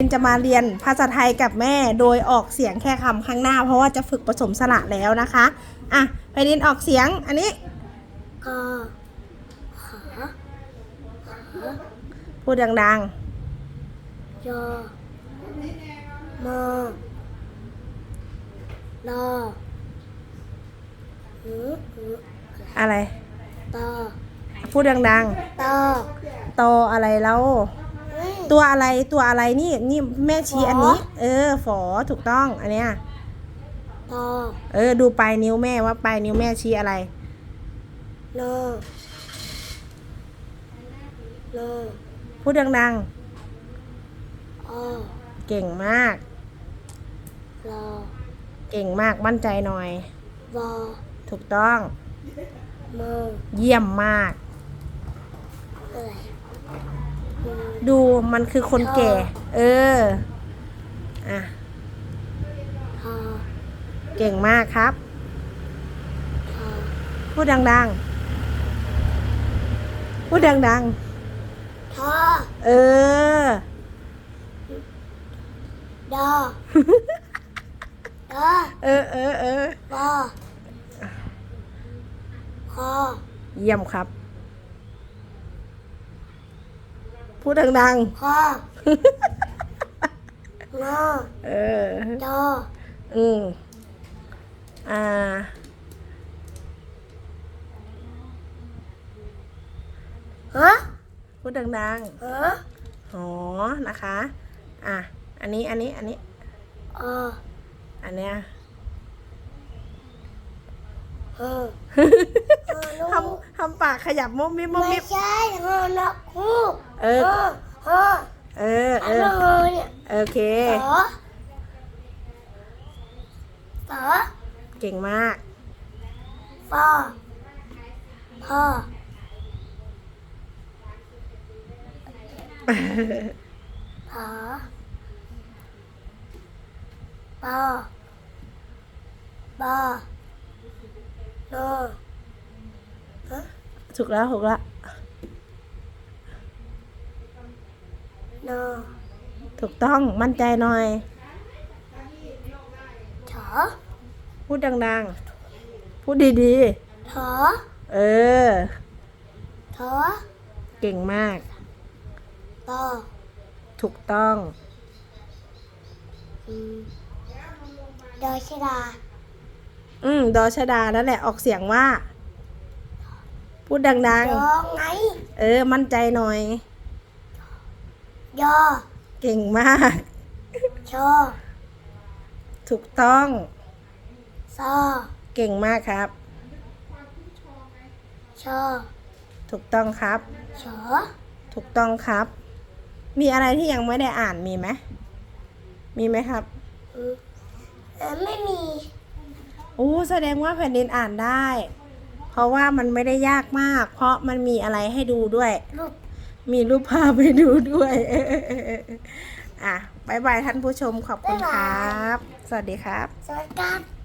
จะมาเรียนภาษาไทยกับแม่โดยออกเสียงแค่คำข้างหน้า เพราะว่าจะฝึกผสมสระแล้วนะคะ อะไปดินออกเสียงอันนี้กอขอพูดดังยอมอลอหือหือๆอะไรตอพูดดังตอๆตออะไรแล้วเฮ้ย ตัวอะไรตัวอะไรนี่นี่แม่ชี้ฝออัอันนี้ เออ ฝอถูกต้อง อันเนี้ยตอเออ ดูปลายนิ้วแม่ว่าปลายนิ้วแม่ชี้อะไรนอนอพูดดังอๆเก่งมากลอเก่งมากมั่นใจหน่อยวอถูกต้องมอเยี่ยมมากอะไรอืม ดูมันคือคนแก่ เออ อะ ทอเก่งมากครับ ทอพูดดังๆ พูดดังทอๆ เออ ดอ ดอเออเออเออวอคอเยี่ยมครับ พูดดังคองอๆ เออดออืมอ่า ฮะพูดดังฮะๆหอนะคะ อะ อันนี้ อันนี้ อันนี้ อออันเนี้ย เออ ทำทำปากขยับมุมมิบมุมไม่มิบใช่ฮอนะครูเออฮอฮอเออ เออันอนั้นฮอเนี่ยโอเค ต่อต่อเก่งมากฟอพอพอปอปอโนฮะ ถูกแล้วถูกแล้วโนถูกต้องมั่นใจหน่อยถอพูดดังๆ พูดดีถอๆเออถอเก่งมากตอถูกต้องอืมดอยชดา อืม ดอชดา นั่นแหละ ออกเสียงว่า พูดดังดอไงๆ เออ มั่นใจหน่อย ยอเก่งมาก ชอถูกต้อง ซอเก่งมากครับ ชอถูกต้องครับ ชอถูกต้องครับ มีอะไรที่ยังไม่ได้อ่านมีไหม มีไหมครับ อืมเออไม่มีโอ้แสดงว่าแผ่นดินอ่านได้เพ ราะว่ามันไม่ได้ยากมาก เพราะมันมีอะไรให้ดูด้วย รูปมีรูปภาพให้ดูด้วยอะบายบายท่านผู้ชมขอบคุณบ๊ายคบารัยบสวัสดีครับ สวัสดีครับ